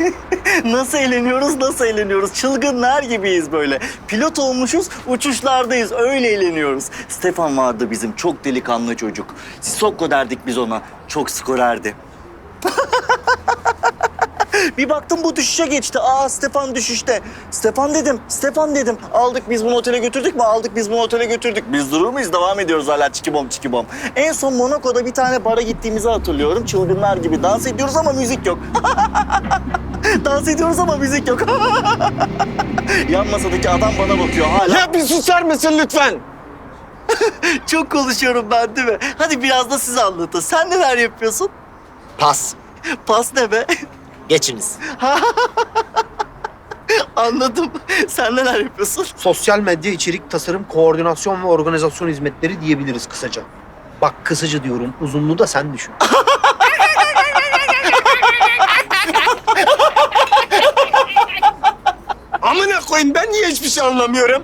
nasıl eğleniyoruz, nasıl eğleniyoruz? Çılgınlar gibiyiz böyle. Pilot olmuşuz, uçuşlardayız. Öyle eğleniyoruz. Stefan vardı bizim, çok delikanlı çocuk. Sisokko derdik biz ona. Çok skorerdi. Bir baktım bu düşüşe geçti. Aa Stefan düşüşte. Stefan dedim, Stefan dedim. Aldık biz bunu otele götürdük mü? Aldık biz bunu otele götürdük. Biz durur muyuz? Devam ediyoruz hala çikibom çikibom. En son Monaco'da bir tane bara gittiğimizi hatırlıyorum. Çılgınlar gibi dans ediyoruz ama müzik yok. dans ediyoruz ama müzik yok. Yan masadaki adam bana bakıyor hala. Ya bir susar mısın lütfen? Çok konuşuyorum ben değil mi? Hadi biraz da siz anlatın. Sen neler yapıyorsun? Pas. Pas ne be? Geçiniz. Anladım. Sen neler yapıyorsun? Sosyal medya içerik tasarım, koordinasyon ve organizasyon hizmetleri diyebiliriz kısaca. Bak kısaca diyorum, uzunluğu da sen düşün. Amına koyayım ben niye hiçbir şey anlamıyorum?